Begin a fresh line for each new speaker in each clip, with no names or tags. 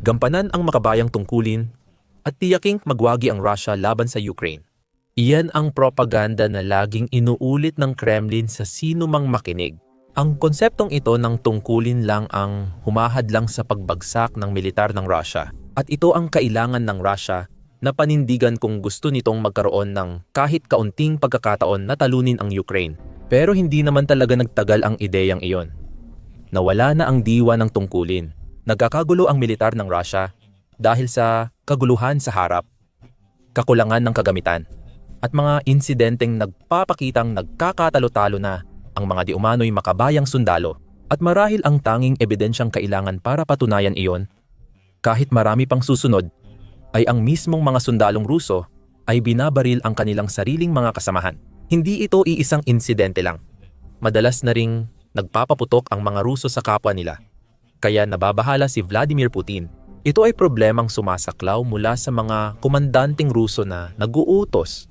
gampanan ang makabayang tungkulin at tiyaking magwagi ang Russia laban sa Ukraine. Iyan ang propaganda na laging inuulit ng Kremlin sa sino mang makinig. Ang konseptong ito ng tungkulin lang ang humahadlang sa pagbagsak ng militar ng Russia. At ito ang kailangan ng Russia na panindigan kung gusto nitong magkaroon ng kahit kaunting pagkakataon na talunin ang Ukraine. Pero hindi naman talaga nagtagal ang ideyang iyon. Nawala na ang diwa ng tungkulin. Nagkakagulo ang militar ng Russia dahil sa kaguluhan sa harap, kakulangan ng kagamitan, at mga insidenteng nagpapakitang nagkakatalo-talo na ang mga diumano'y makabayang sundalo at marahil ang tanging ebidensyang kailangan para patunayan iyon, kahit marami pang susunod, ay ang mismong mga sundalong Ruso ay binabaril ang kanilang sariling mga kasamahan. Hindi ito iisang insidente lang. Madalas na ring nagpapaputok ang mga Ruso sa kapwa nila. Kaya nababahala si Vladimir Putin. Ito ay problemang sumasaklaw mula sa mga komandanting Ruso na naguutos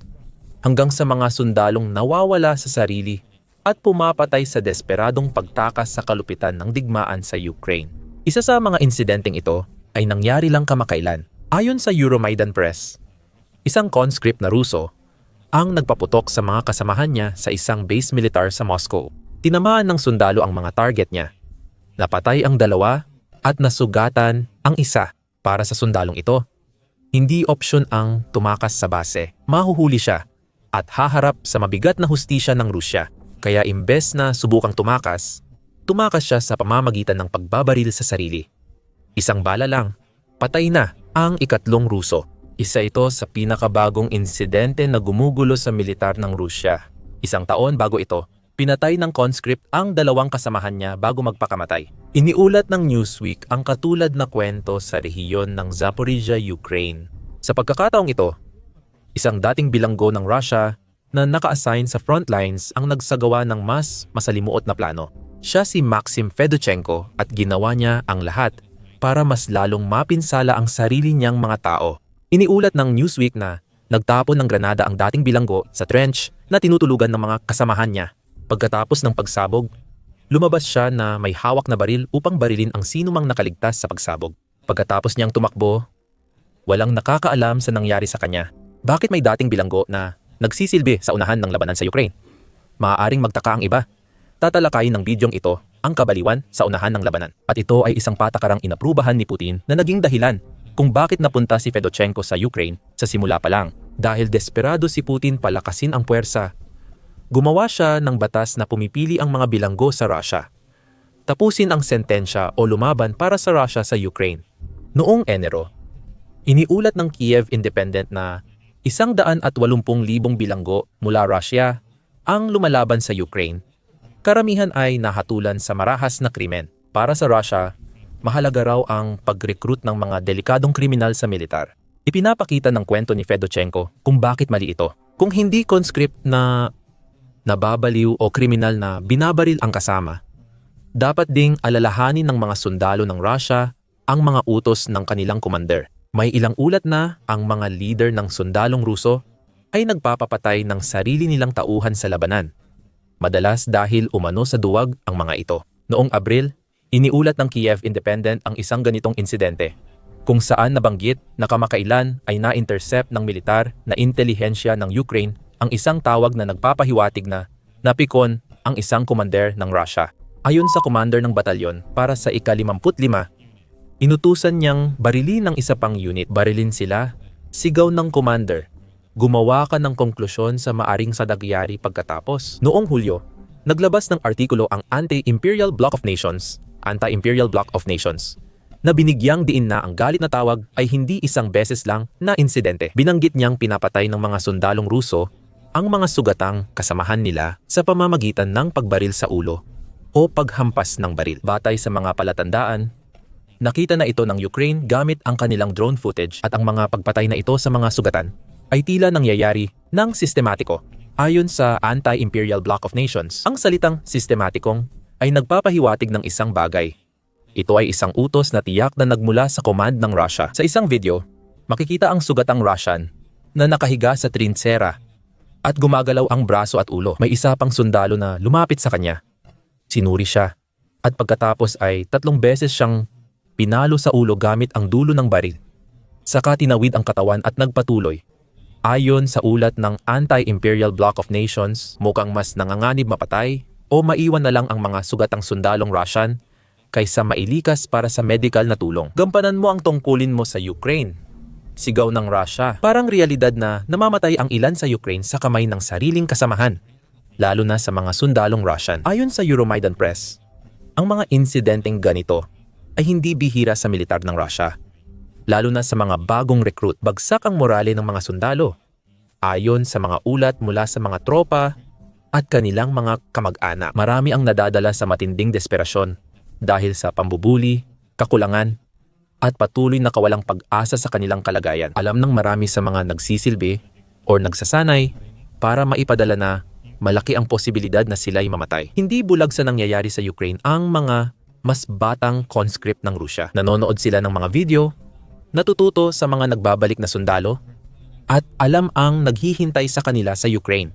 hanggang sa mga sundalong nawawala sa sarili at pumapatay sa desperadong pagtakas sa kalupitan ng digmaan sa Ukraine. Isa sa mga insidenteng ito ay nangyari lang kamakailan. Ayon sa Euromaidan Press, isang conscript na Ruso ang nagpaputok sa mga kasamahan niya sa isang base militar sa Moscow. Tinamaan ng sundalo ang mga target niya. Napatay ang dalawa at nasugatan ang isa para sa sundalong ito. Hindi opsyon ang tumakas sa base. Mahuhuli siya at haharap sa mabigat na hustisya ng Rusya. Kaya imbes na subukang tumakas, tumakas siya sa pamamagitan ng pagbabaril sa sarili. Isang bala lang, patay na ang ikatlong Ruso. Isa ito sa pinakabagong insidente na gumugulo sa militar ng Rusya. Isang taon bago ito, pinatay ng conscript ang dalawang kasamahan niya bago magpakamatay. Iniulat ng Newsweek ang katulad na kwento sa rehiyon ng Zaporizhia, Ukraine. Sa pagkakataong ito, isang dating bilanggo ng Russia na naka-assign sa front lines ang nagsagawa ng mas masalimuot na plano. Siya si Maxim Fedochenko at ginawa niya ang lahat para mas lalong mapinsala ang sarili niyang mga tao. Iniulat ng Newsweek na nagtapon ng granada ang dating bilanggo sa trench na tinutulugan ng mga kasamahan niya. Pagkatapos ng pagsabog, lumabas siya na may hawak na baril upang barilin ang sinumang nakaligtas sa pagsabog. Pagkatapos niyang tumakbo, walang nakakaalam sa nangyari sa kanya. Bakit may dating bilanggo na nagsisilbi sa unahan ng labanan sa Ukraine? Maaaring magtaka ang iba. Tatalakayin ng bidyong ito ang kabaliwan sa unahan ng labanan. At ito ay isang patakarang inaprubahan ni Putin na naging dahilan kung bakit napunta si Fedochenko sa Ukraine sa simula pa lang. Dahil desperado si Putin palakasin ang puwersa, gumawa siya ng batas na pumipili ang mga bilanggo sa Russia. Tapusin ang sentensya o lumaban para sa Russia sa Ukraine. Noong Enero, iniulat ng Kiev Independent na isang daan at walumpung libong bilanggo mula Russia ang lumalaban sa Ukraine. Karamihan ay nahatulan sa marahas na krimen. Para sa Russia, mahalaga raw ang pag-recruit ng mga delikadong kriminal sa militar. Ipinapakita ng kwento ni Fedochenko kung bakit mali ito. Kung hindi conscript na nababaliw o kriminal na binabaril ang kasama, dapat ding alalahanin ng mga sundalo ng Russia ang mga utos ng kanilang commander. May ilang ulat na ang mga leader ng sundalong Ruso ay nagpapapatay ng sarili nilang tauhan sa labanan. Madalas dahil umano sa duwag ang mga ito. Noong Abril, Iniulat ng Kiev Independent ang isang ganitong insidente, kung saan nabanggit na kamakailan ay na-intercept ng militar na intelihensya ng Ukraine ang isang tawag na nagpapahiwatig na napikon ang isang commander ng Russia. Ayon sa commander ng batalyon para sa ika-55, inutusan niyang barilin ng isa pang unit. Barilin sila, sigaw ng commander. Gumawa ka ng konklusyon sa maaring sadagyari pagkatapos. Noong Hulyo, naglabas ng artikulo ang Anti-Imperial Bloc of Nations Anti-Imperial Bloc of Nations, na binigyang diin na ang galit na tawag ay hindi isang beses lang na insidente. Binanggit niyang pinapatay ng mga sundalong Ruso ang mga sugatang kasamahan nila sa pamamagitan ng pagbaril sa ulo o paghampas ng baril. Batay sa mga palatandaan, nakita na ito ng Ukraine gamit ang kanilang drone footage at ang mga pagpatay na ito sa mga sugatan ay tila nangyayari ng sistematiko. Ayon sa Anti-Imperial Bloc of Nations, ang salitang sistematikong ay nagpapahiwatig ng isang bagay. Ito ay isang utos na tiyak na nagmula sa command ng Russia. Sa isang video, makikita ang sugatang Russian na nakahiga sa trinsera at gumagalaw ang braso at ulo. May isa pang sundalo na lumapit sa kanya. Sinuri siya at pagkatapos ay tatlong beses siyang pinalo sa ulo gamit ang dulo ng baril. Saka tinawid ang katawan at nagpatuloy. Ayon sa ulat ng Anti-Imperial Bloc of Nations, mukhang mas nanganganib mapatay o maiwan na lang ang mga sugatang sundalong Russian kaysa mailikas para sa medical na tulong. Gampanan mo ang tungkulin mo sa Ukraine. Sigaw ng Russia. Parang realidad na namamatay ang ilan sa Ukraine sa kamay ng sariling kasamahan, lalo na sa mga sundalong Russian. Ayon sa Euromaidan Press, ang mga insidenteng ganito ay hindi bihira sa militar ng Russia lalo na sa mga bagong recruit. Bagsak ang morale ng mga sundalo. Ayon sa mga ulat mula sa mga tropa at kanilang mga kamag-anak, marami ang nadadala sa matinding desperasyon dahil sa pambubuli, kakulangan, at patuloy na kawalang pag-asa sa kanilang kalagayan. Alam ng marami sa mga nagsisilbi o nagsasanay para maipadala na malaki ang posibilidad na sila'y mamatay. Hindi bulag sa nangyayari sa Ukraine ang mga mas batang conscript ng Rusya. Nanonood sila ng mga video natututo sa mga nagbabalik na sundalo at alam ang naghihintay sa kanila sa Ukraine.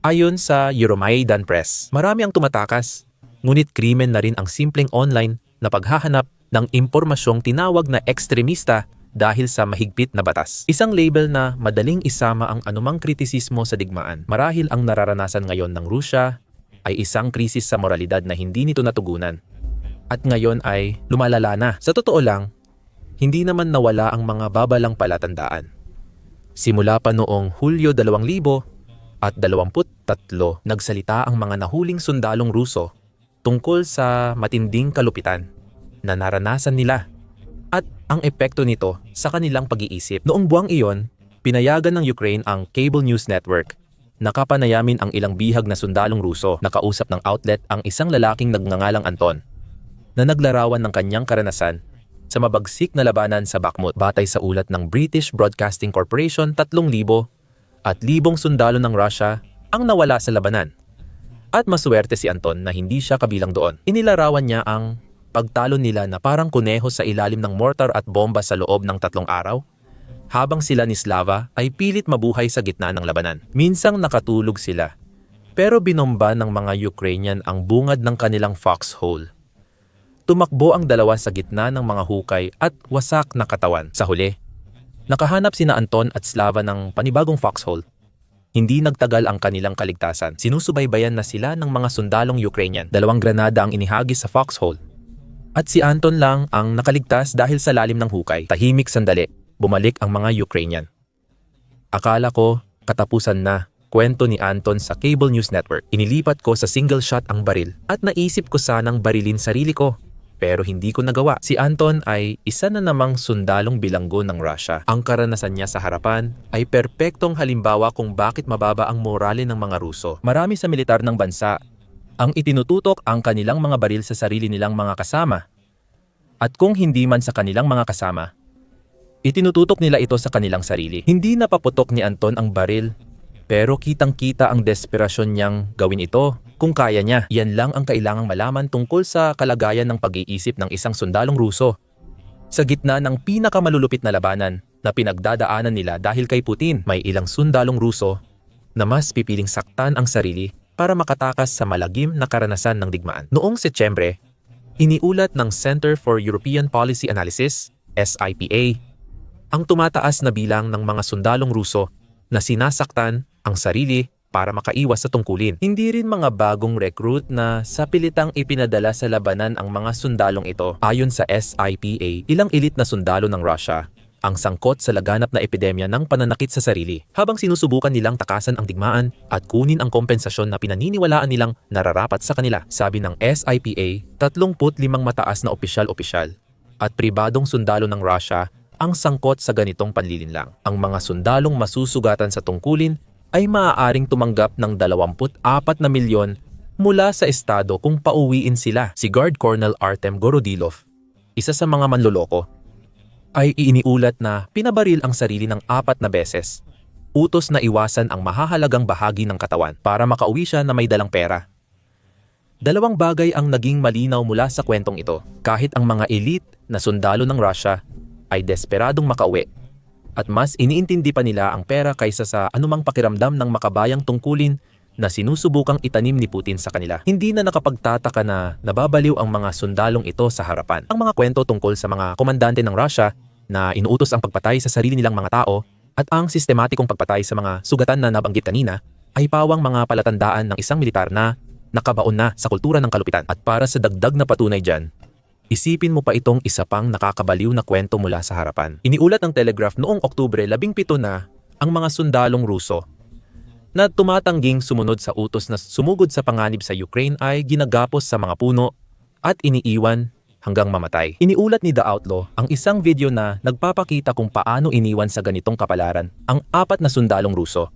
Ayon sa Euromaidan Press, marami ang tumatakas, ngunit krimen na rin ang simpleng online na paghahanap ng impormasyong tinawag na ekstremista dahil sa mahigpit na batas. Isang label na madaling isama ang anumang kritisismo sa digmaan. Marahil ang nararanasan ngayon ng Rusya ay isang krisis sa moralidad na hindi nito natugunan. At ngayon ay lumalala na. Sa totoo lang, hindi naman nawala ang mga babalang palatandaan. Simula pa noong Hulyo 2000 at 23 nagsalita ang mga nahuling sundalong Ruso tungkol sa matinding kalupitan na naranasan nila at ang epekto nito sa kanilang pag-iisip. Noong buwang iyon, pinayagan ng Ukraine ang Cable News Network nakapanayamin ang ilang bihag na sundalong Ruso. Nakausap ng outlet ang isang lalaking nagngangalang Anton na naglarawan ng kanyang karanasan sa mabagsik na labanan sa Bakhmut batay sa ulat ng British Broadcasting Corporation 3,000 at libong sundalo ng Russia ang nawala sa labanan. At maswerte si Anton na hindi siya kabilang doon. Inilarawan niya ang pagtalo nila na parang kuneho sa ilalim ng mortar at bomba sa loob ng tatlong araw habang sila ni Slava ay pilit mabuhay sa gitna ng labanan. Minsang nakatulog sila pero binomba ng mga Ukrainian ang bungad ng kanilang foxhole Tumakbo ang dalawa sa gitna ng mga hukay at wasak na katawan. Sa huli, nakahanap sina Anton at Slava ng panibagong foxhole. Hindi nagtagal ang kanilang kaligtasan. Sinusubaybayan na sila ng mga sundalong Ukrainian. Dalawang granada ang inihagis sa foxhole. At si Anton lang ang nakaligtas dahil sa lalim ng hukay. Tahimik sandali, bumalik ang mga Ukrainian. Akala ko, katapusan na, kwento ni Anton sa Cable News Network. Inilipat ko sa single shot ang baril at naisip ko sanang barilin sarili ko pero hindi ko nagawa. Si Anton ay isa na namang sundalong bilanggo ng Russia. Ang karanasan niya sa harapan ay perpektong halimbawa kung bakit mababa ang morale ng mga Ruso. Marami sa militar ng bansa ang itinututok ang kanilang mga baril sa sarili nilang mga kasama. At kung hindi man sa kanilang mga kasama, itinututok nila ito sa kanilang sarili. Hindi napaputok ni Anton ang baril pero kitang-kita ang desperasyon niyang gawin ito kung kaya niya. Yan lang ang kailangang malaman tungkol sa kalagayan ng pag-iisip ng isang sundalong Ruso. Sa gitna ng pinakamalulupit na labanan na pinagdadaanan nila dahil kay Putin, may ilang sundalong Ruso na mas pipiling saktan ang sarili para makatakas sa malagim na karanasan ng digmaan. Noong Setyembre, iniulat ng Center for European Policy Analysis, SIPA, ang tumataas na bilang ng mga sundalong Ruso na sinasaktan ang sarili para makaiwas sa tungkulin. Hindi rin mga bagong recruit na sa pilitang ipinadala sa labanan ang mga sundalong ito. Ayon sa SIPA, ilang elite na sundalo ng Russia ang sangkot sa laganap na epidemya ng pananakit sa sarili habang sinusubukan nilang takasan ang digmaan at kunin ang kompensasyon na pinaniniwalaan nilang nararapat sa kanila. Sabi ng SIPA, 35 mataas na opisyal-opisyal at pribadong sundalo ng Russia ang sangkot sa ganitong panlilinlang. Ang mga sundalong masusugatan sa tungkulin ay maaaring tumanggap ng 24 na milyon mula sa estado kung pauwiin sila. Si Guard Colonel Artem Gorodilov, isa sa mga manloloko, ay iiniulat na pinabaril ang sarili ng apat na beses. Utos na iwasan ang mahahalagang bahagi ng katawan para makauwi siya na may dalang pera. Dalawang bagay ang naging malinaw mula sa kwentong ito. Kahit ang mga elite na sundalo ng Russia ay desperadong makauwi at mas iniintindi pa nila ang pera kaysa sa anumang pakiramdam ng makabayang tungkulin na sinusubukang itanim ni Putin sa kanila. Hindi na nakapagtataka na nababaliw ang mga sundalong ito sa harapan. Ang mga kwento tungkol sa mga komandante ng Russia na inuutos ang pagpatay sa sarili nilang mga tao at ang sistematikong pagpatay sa mga sugatan na nabanggit kanina ay pawang mga palatandaan ng isang militar na nakabaon na sa kultura ng kalupitan. At para sa dagdag na patunay dyan, isipin mo pa itong isa pang nakakabaliw na kwento mula sa harapan. Iniulat ng Telegraph noong Oktubre 17 na ang mga sundalong Ruso na tumatangging sumunod sa utos na sumugod sa panganib sa Ukraine ay ginagapos sa mga puno at iniiwan hanggang mamatay. Iniulat ni The Outlaw ang isang video na nagpapakita kung paano iniwan sa ganitong kapalaran ang apat na sundalong Ruso.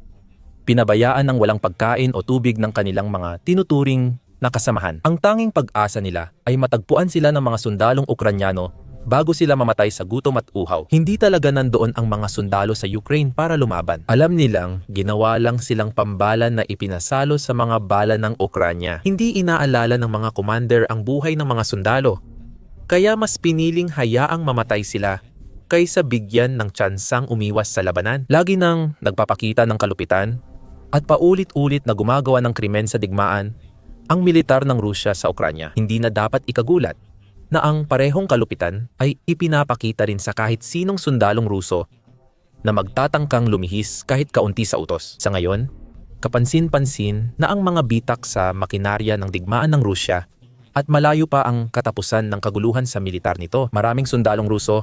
Pinabayaan ng walang pagkain o tubig ng kanilang mga tinuturing na kasamahan. Ang tanging pag-asa nila ay matagpuan sila ng mga sundalong Ukranyano bago sila mamatay sa gutom at uhaw. Hindi talaga nandoon ang mga sundalo sa Ukraine para lumaban. Alam nilang ginawa lang silang pambalan na ipinasalo sa mga bala ng Ukranya. Hindi inaalala ng mga commander ang buhay ng mga sundalo. Kaya mas piniling hayaang mamatay sila kaysa bigyan ng tsansang umiwas sa labanan. Lagi nang nagpapakita ng kalupitan at paulit-ulit na gumagawa ng krimen sa digmaan ang militar ng Rusya sa Ukranya. Hindi na dapat ikagulat na ang parehong kalupitan ay ipinapakita rin sa kahit sinong sundalong Ruso na magtatangkang lumihis kahit kaunti sa utos. Sa ngayon, kapansin-pansin na ang mga bitak sa makinarya ng digmaan ng Rusya at malayo pa ang katapusan ng kaguluhan sa militar nito. Maraming sundalong Ruso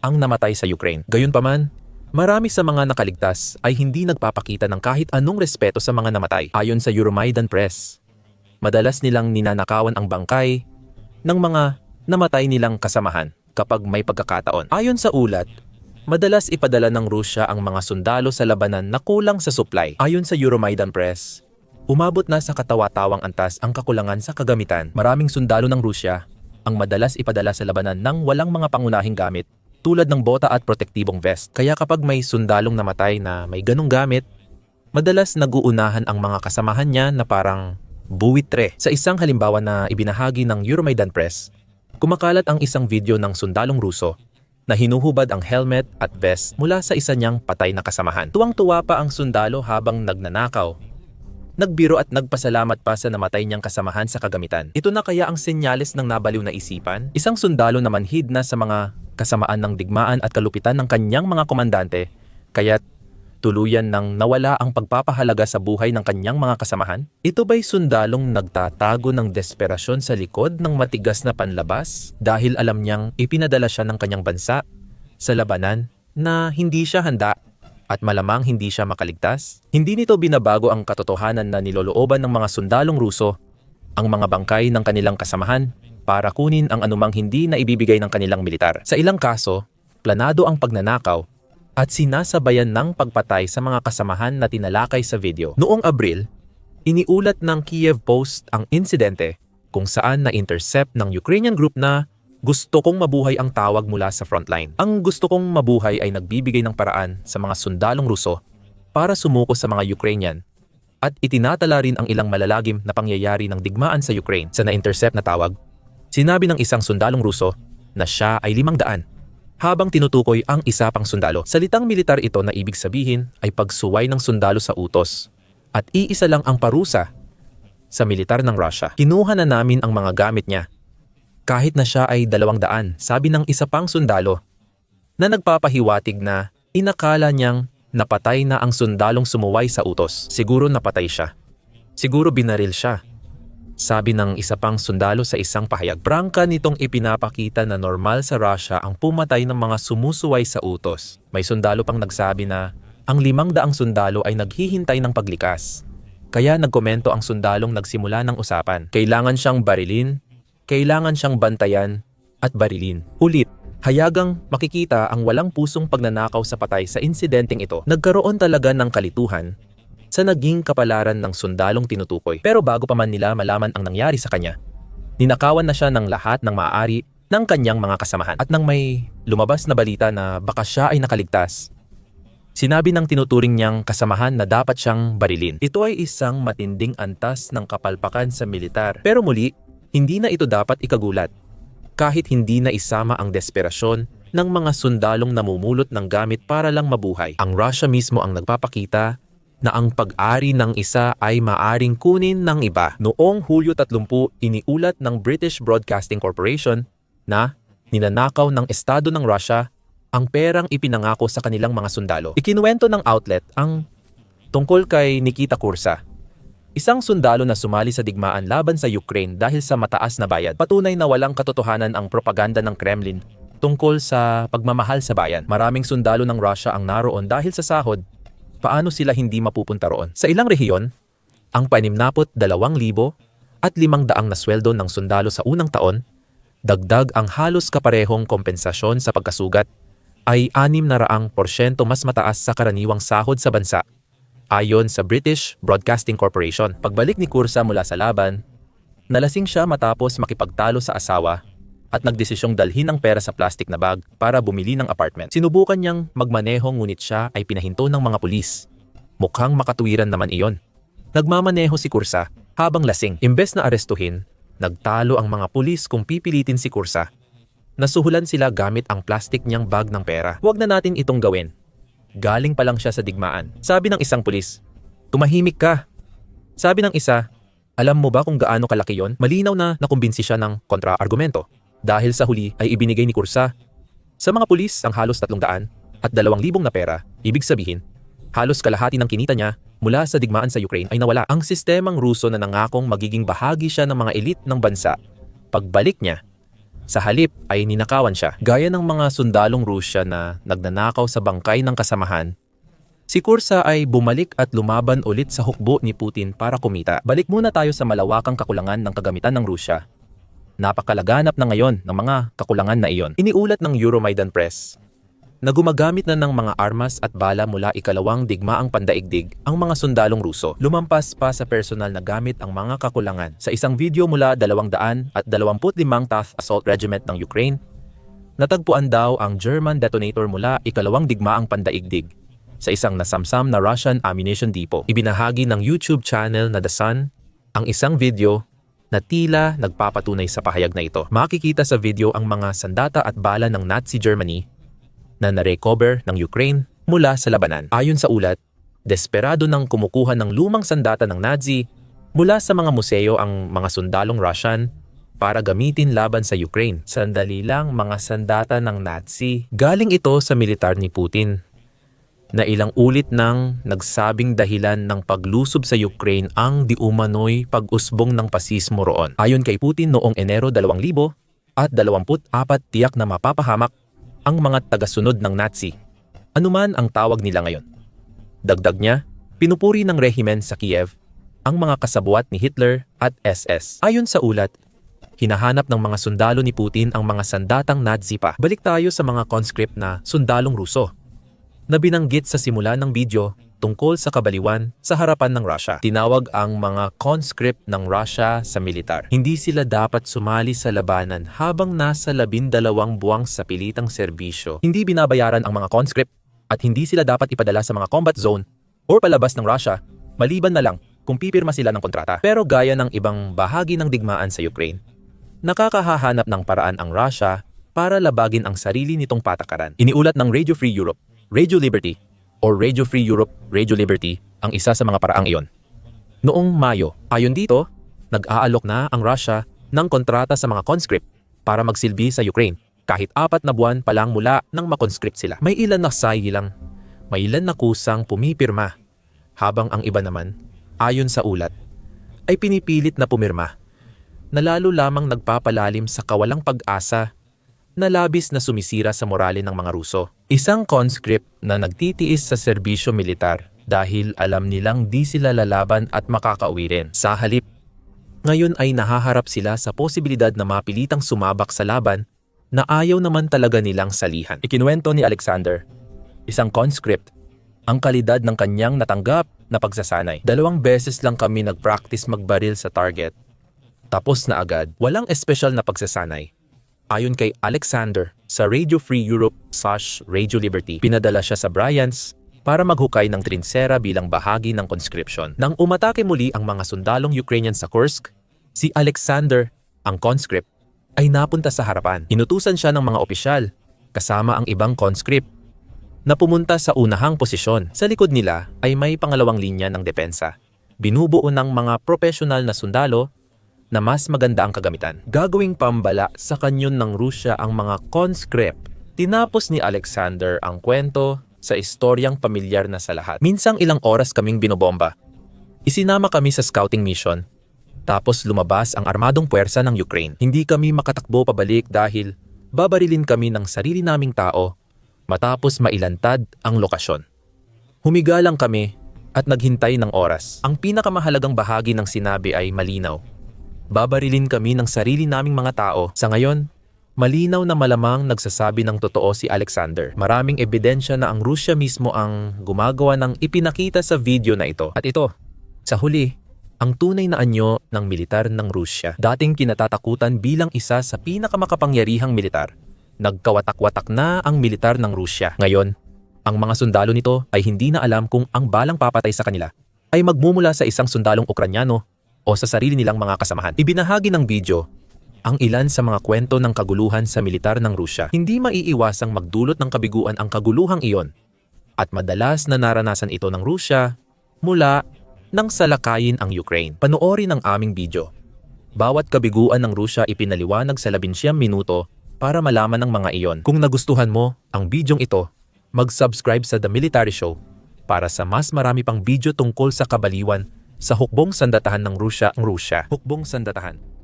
ang namatay sa Ukraine. Gayunpaman, marami sa mga nakaligtas ay hindi nagpapakita ng kahit anong respeto sa mga namatay. Ayon sa Euromaidan Press, madalas nilang ninanakawan ang bangkay ng mga namatay nilang kasamahan kapag may pagkakataon. Ayon sa ulat, madalas ipadala ng Rusya ang mga sundalo sa labanan na kulang sa supply. Ayon sa Euromaidan Press, umabot na sa katawa-tawang antas ang kakulangan sa kagamitan. Maraming sundalo ng Rusya ang madalas ipadala sa labanan ng walang mga pangunahing gamit tulad ng bota at protektibong vest. Kaya kapag may sundalong namatay na may ganong gamit, madalas naguunahan ang mga kasamahan niya na parang buwitre. Sa isang halimbawa na ibinahagi ng Euromaidan Press, Kumakalat ang isang video ng sundalong Ruso na hinuhubad ang helmet at vest mula sa isa niyang patay na kasamahan. Tuwang-tuwa pa ang sundalo habang nagnanakaw. Nagbiro at nagpasalamat pa sa namatay niyang kasamahan sa kagamitan. Ito na kaya ang senyales ng nabaliw na isipan? Isang sundalo na manhid na sa mga kasamaan ng digmaan at kalupitan ng kanyang mga komandante, kaya't tuluyan nang nawala ang pagpapahalaga sa buhay ng kanyang mga kasamahan? Ito ba'y sundalong nagtatago ng desperasyon sa likod ng matigas na panlabas dahil alam niyang ipinadala siya ng kanyang bansa sa labanan na hindi siya handa at malamang hindi siya makaligtas? Hindi nito binabago ang katotohanan na nilolooban ng mga sundalong Ruso ang mga bangkay ng kanilang kasamahan para kunin ang anumang hindi na ibibigay ng kanilang militar. Sa ilang kaso, planado ang pagnanakaw at sinasabayan ng pagpatay sa mga kasamahan na tinalakay sa video. Noong Abril, iniulat ng Kiev Post ang insidente kung saan na-intercept ng Ukrainian group na gusto kong mabuhay ang tawag mula sa frontline. Ang gusto kong mabuhay ay nagbibigay ng paraan sa mga sundalong Ruso para sumuko sa mga Ukrainian at itinatala rin ang ilang malalagim na pangyayari ng digmaan sa Ukraine sa na-intercept na tawag. Sinabi ng isang sundalong Ruso na siya ay limang daan habang tinutukoy ang isa pang sundalo. Salitang militar ito na ibig sabihin ay pagsuway ng sundalo sa utos at iisa lang ang parusa sa militar ng Russia. Kinuha na namin ang mga gamit niya. Kahit na siya ay dalawang daan, sabi ng isa pang sundalo na nagpapahiwatig na inakala niyang napatay na ang sundalong sumuway sa utos. Siguro napatay siya. Siguro binaril siya sabi ng isa pang sundalo sa isang pahayag, prangka nitong ipinapakita na normal sa Russia ang pumatay ng mga sumusuway sa utos. May sundalo pang nagsabi na ang limang daang sundalo ay naghihintay ng paglikas. Kaya nagkomento ang sundalong nagsimula ng usapan. Kailangan siyang barilin, kailangan siyang bantayan, at barilin. Ulit, hayagang makikita ang walang pusong pagnanakaw sa patay sa insidenteng ito. Nagkaroon talaga ng kalituhan sa naging kapalaran ng sundalong tinutukoy. Pero bago pa man nila malaman ang nangyari sa kanya, ninakawan na siya ng lahat ng maaari ng kanyang mga kasamahan. At nang may lumabas na balita na baka siya ay nakaligtas, sinabi ng tinuturing niyang kasamahan na dapat siyang barilin. Ito ay isang matinding antas ng kapalpakan sa militar. Pero muli, hindi na ito dapat ikagulat. Kahit hindi na isama ang desperasyon ng mga sundalong namumulot ng gamit para lang mabuhay. Ang Russia mismo ang nagpapakita na ang pag-ari ng isa ay maaring kunin ng iba. Noong Hulyo 30, iniulat ng British Broadcasting Corporation na ninanakaw ng Estado ng Russia ang perang ipinangako sa kanilang mga sundalo. Ikinuwento ng outlet ang tungkol kay Nikita Kursa, isang sundalo na sumali sa digmaan laban sa Ukraine dahil sa mataas na bayad. Patunay na walang katotohanan ang propaganda ng Kremlin tungkol sa pagmamahal sa bayan. Maraming sundalo ng Russia ang naroon dahil sa sahod paano sila hindi mapupunta roon. Sa ilang rehiyon, ang 62,000 at 500 na sweldo ng sundalo sa unang taon, dagdag ang halos kaparehong kompensasyon sa pagkasugat, ay 600% mas mataas sa karaniwang sahod sa bansa, ayon sa British Broadcasting Corporation. Pagbalik ni Kursa mula sa laban, nalasing siya matapos makipagtalo sa asawa at nagdesisyong dalhin ang pera sa plastic na bag para bumili ng apartment. Sinubukan niyang magmaneho ngunit siya ay pinahinto ng mga pulis. Mukhang makatuwiran naman iyon. Nagmamaneho si Kursa habang lasing. Imbes na arestuhin, nagtalo ang mga pulis kung pipilitin si Kursa. Nasuhulan sila gamit ang plastic niyang bag ng pera. Huwag na natin itong gawin. Galing pa lang siya sa digmaan. Sabi ng isang pulis, Tumahimik ka. Sabi ng isa, alam mo ba kung gaano kalaki yon? Malinaw na nakumbinsi siya ng kontra-argumento. Dahil sa huli ay ibinigay ni Kursa sa mga pulis ang halos 300 at 2,000 na pera. Ibig sabihin, halos kalahati ng kinita niya mula sa digmaan sa Ukraine ay nawala. Ang sistemang Ruso na nangakong magiging bahagi siya ng mga elite ng bansa. Pagbalik niya, sa halip ay ninakawan siya. Gaya ng mga sundalong Rusya na nagnanakaw sa bangkay ng kasamahan, si Kursa ay bumalik at lumaban ulit sa hukbo ni Putin para kumita. Balik muna tayo sa malawakang kakulangan ng kagamitan ng Rusya. Napakalaganap na ngayon ng mga kakulangan na iyon. Iniulat ng Euromaidan Press na gumagamit na ng mga armas at bala mula ikalawang digmaang pandaigdig ang mga sundalong Ruso. Lumampas pa sa personal na gamit ang mga kakulangan. Sa isang video mula 200 at 25 Tath Assault Regiment ng Ukraine, natagpuan daw ang German detonator mula ikalawang digmaang pandaigdig sa isang nasamsam na Russian ammunition depot. Ibinahagi ng YouTube channel na The Sun ang isang video na tila nagpapatunay sa pahayag na ito. Makikita sa video ang mga sandata at bala ng Nazi Germany na narecover ng Ukraine mula sa labanan. Ayon sa ulat, desperado nang kumukuha ng lumang sandata ng Nazi mula sa mga museo ang mga sundalong Russian para gamitin laban sa Ukraine. Sandali lang mga sandata ng Nazi. Galing ito sa militar ni Putin na ilang ulit nang nagsabing dahilan ng paglusob sa Ukraine ang diumanoy pag-usbong ng pasismo roon. Ayon kay Putin noong Enero 2000 at 24 tiyak na mapapahamak ang mga tagasunod ng Nazi, anuman ang tawag nila ngayon. Dagdag niya, pinupuri ng rehimen sa Kiev ang mga kasabuat ni Hitler at SS. Ayon sa ulat, hinahanap ng mga sundalo ni Putin ang mga sandatang Nazi pa. Balik tayo sa mga conscript na sundalong Ruso na binanggit sa simula ng video tungkol sa kabaliwan sa harapan ng Russia. Tinawag ang mga conscript ng Russia sa militar. Hindi sila dapat sumali sa labanan habang nasa labindalawang buwang sa pilitang serbisyo. Hindi binabayaran ang mga conscript at hindi sila dapat ipadala sa mga combat zone or palabas ng Russia maliban na lang kung pipirma sila ng kontrata. Pero gaya ng ibang bahagi ng digmaan sa Ukraine, nakakahahanap ng paraan ang Russia para labagin ang sarili nitong patakaran. Iniulat ng Radio Free Europe, Radio Liberty or Radio Free Europe, Radio Liberty ang isa sa mga paraang iyon. Noong Mayo, ayon dito, nag-aalok na ang Russia ng kontrata sa mga conscript para magsilbi sa Ukraine kahit apat na buwan pa lang mula nang makonscript sila. May ilan na lang, may ilan na kusang pumipirma, habang ang iba naman, ayon sa ulat, ay pinipilit na pumirma na lalo lamang nagpapalalim sa kawalang pag-asa na labis na sumisira sa morale ng mga Ruso. Isang conscript na nagtitiis sa serbisyo militar dahil alam nilang di sila lalaban at makakauwi rin. Sa halip, ngayon ay nahaharap sila sa posibilidad na mapilitang sumabak sa laban na ayaw naman talaga nilang salihan. Ikinuwento ni Alexander, isang conscript, ang kalidad ng kanyang natanggap na pagsasanay. Dalawang beses lang kami nag-practice magbaril sa target. Tapos na agad, walang espesyal na pagsasanay Ayon kay Alexander sa Radio Free Europe slash Radio Liberty, pinadala siya sa Bryans para maghukay ng trinsera bilang bahagi ng conscription. Nang umatake muli ang mga sundalong Ukrainian sa Kursk, si Alexander, ang conscript, ay napunta sa harapan. Inutusan siya ng mga opisyal, kasama ang ibang conscript, na pumunta sa unahang posisyon. Sa likod nila ay may pangalawang linya ng depensa. Binubuo ng mga profesional na sundalo na mas maganda ang kagamitan. Gagawing pambala sa kanyon ng Rusya ang mga conscript. Tinapos ni Alexander ang kwento sa istoryang pamilyar na sa lahat. Minsang ilang oras kaming binobomba. Isinama kami sa scouting mission. Tapos lumabas ang armadong puwersa ng Ukraine. Hindi kami makatakbo pabalik dahil babarilin kami ng sarili naming tao matapos mailantad ang lokasyon. Humiga lang kami at naghintay ng oras. Ang pinakamahalagang bahagi ng sinabi ay malinaw. Babarilin kami ng sarili naming mga tao. Sa ngayon, malinaw na malamang nagsasabi ng totoo si Alexander. Maraming ebidensya na ang Rusya mismo ang gumagawa ng ipinakita sa video na ito. At ito, sa huli, ang tunay na anyo ng militar ng Rusya. Dating kinatatakutan bilang isa sa pinakamakapangyarihang militar. Nagkawatak-watak na ang militar ng Rusya. Ngayon, ang mga sundalo nito ay hindi na alam kung ang balang papatay sa kanila ay magmumula sa isang sundalong Ukranyano o sa sarili nilang mga kasamahan. Ibinahagi ng video ang ilan sa mga kwento ng kaguluhan sa militar ng Rusya. Hindi maiiwasang magdulot ng kabiguan ang kaguluhang iyon. At madalas na naranasan ito ng Rusya mula nang salakayin ang Ukraine. Panoorin ang aming video. Bawat kabiguan ng Rusya ipinaliwanag sa 11 minuto para malaman ng mga iyon. Kung nagustuhan mo ang bidyong ito, mag-subscribe sa The Military Show para sa mas marami pang video tungkol sa kabaliwan sa hukbong sandatahan ng Rusya ang Rusya. Hukbong sandatahan.